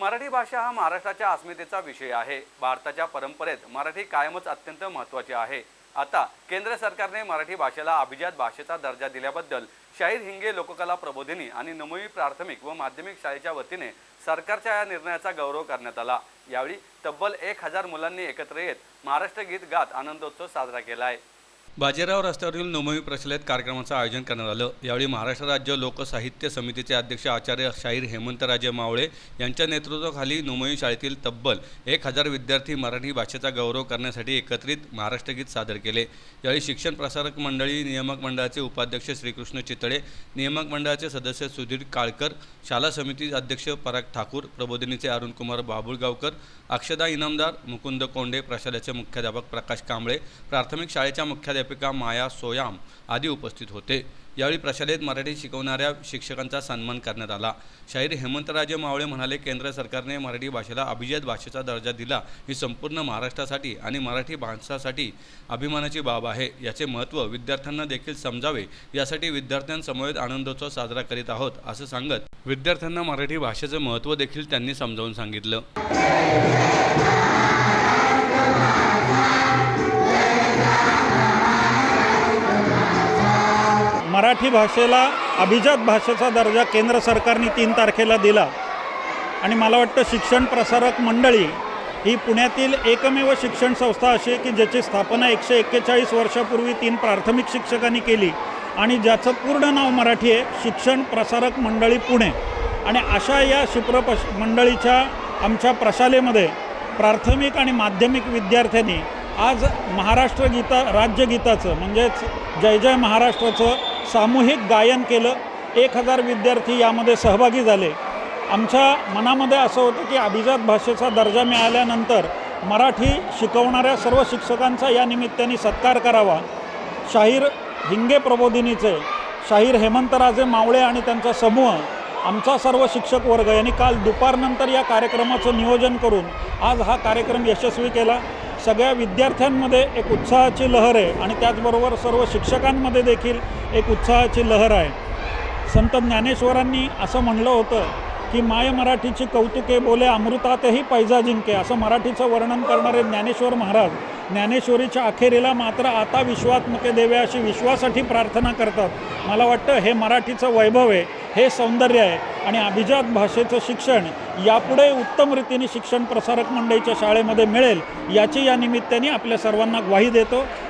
मराठी भाषा हा महाराष्ट्राच्या अस्मितेचा विषय आहे. भारताच्या परंपरेत मराठी कायमच अत्यंत महत्त्वाची आहे. आता केंद्र सरकारने मराठी भाषेला अभिजात भाषेचा दर्जा दिल्याबद्दल शाहीर हिंगे लोककला प्रबोधिनी आणि नववी प्राथमिक व माध्यमिक शाळेच्या वतीने सरकारच्या या निर्णयाचा गौरव करण्यात आला. यावेळी तब्बल एक हजार मुलांनी एकत्र येत महाराष्ट्र गीत गात आनंदोत्सव साजरा केला आहे बाजीराव रस्त्यावरील नवमी प्रचलित कार्यक्रमाचं आयोजन करण्यात आलं. यावेळी महाराष्ट्र राज्य लोकसाहित्य समितीचे अध्यक्ष आचार्य शाहीर हेमंतराजे मावळे यांच्या नेतृत्वाखाली नोमई शाळेतील तब्बल एक हजार विद्यार्थी मराठी भाषेचा गौरव करण्यासाठी एकत्रित महाराष्ट्र गीत सादर केले. यावेळी शिक्षण प्रसारक मंडळी नियामक मंडळाचे उपाध्यक्ष श्रीकृष्ण चितळे नियामक मंडळाचे सदस्य सुधीर काळकर शाला समिती अध्यक्ष पराग ठाकूर प्रबोधिनीचे अरुणकुमार बाबुळगावकर अक्षदा इनामदार मुकुंद कोंडे प्रशालेचे मुख्याध्यापक प्रकाश कांबळे प्राथमिक शाळेच्या मुख्याध्यापक माया सोयाम आदी उपस्थित होते. यावेळी प्रशालेत मराठी शिकवणाऱ्या शिक्षकांचा सन्मान करण्यात आला. शाहीर हेमंतराजे मावळे म्हणाले केंद्र सरकारने मराठी भाषेला अभिजात भाषेचा दर्जा दिला. ही संपूर्ण महाराष्ट्रासाठी आणि मराठी माणसासाठी अभिमानाची बाब आहे. याचे महत्त्व विद्यार्थ्यांना देखील समजावे. यासाठी विद्यार्थ्यांसमवेत आनंदोत्सव साजरा करीत आहोत असं सांगत विद्यार्थ्यांना मराठी भाषेचं महत्त्व देखील त्यांनी समजावून सांगितलं. मराठी भाषेला अभिजात भाषेचा दर्जा केंद्र सरकारने तीन तारखेला दिला. आणि मला वाटतं शिक्षण प्रसारक मंडळी ही पुण्यातील एकमेव शिक्षण संस्था अशी आहे की ज्याची स्थापना एकशे एक्केचाळीस वर्षापूर्वी तीन प्राथमिक शिक्षकांनी केली आणि ज्याचं पूर्ण नाव मराठी आहे शिक्षण प्रसारक मंडळी पुणे. आणि अशा या शिप्र मंडळीच्या आमच्या प्रशालेमध्ये प्राथमिक आणि माध्यमिक विद्यार्थ्यांनी आज महाराष्ट्र गीता राज्यगीताचं म्हणजेच जय जय महाराष्ट्राचं सामूहिक गायन केलं. एक हजार विद्यार्थी यामध्ये सहभागी झाले. आमच्या मनामध्ये असं होतं की अभिजात भाषेचा दर्जा मिळाल्यानंतर मराठी शिकवणाऱ्या सर्व शिक्षकांचा या निमित्ताने सत्कार करावा. शाहीर हिंगे प्रबोधिनीचे शाहीर हेमंतराजे मावळे आणि त्यांचा समूह आमचा सर्व शिक्षक वर्ग यांनी काल दुपारनंतर या कार्यक्रमाचं नियोजन करून आज हा कार्यक्रम यशस्वी केला. सगळ्या विद्यार्थ्यांमध्ये एक उत्साहाची लहर आहे आणि त्याचबरोबर सर्व शिक्षकांमध्ये देखील एक उत्साहाची लहर आहे. संत ज्ञानेश्वरांनी असं म्हणलं होतं की माय मराठीची कौतुके बोले अमृतातही पैजा जिंके असं मराठीचं वर्णन करणारे ज्ञानेश्वर महाराज ज्ञानेश्वरीच्या अखेरीला मात्र आता विश्वात्मके देवे अशी विश्वासाठी प्रार्थना करतात. मला वाटतं हे मराठीचं वैभव आहे हे सौंदर्य आहे. आणि अभिजात भाषेचं शिक्षण यापुढे उत्तम रीतीने शिक्षण प्रसारक मंडळीच्या शाळेमध्ये मिळेल याची या निमित्ताने आपल्या सर्वांना ग्वाही देतो.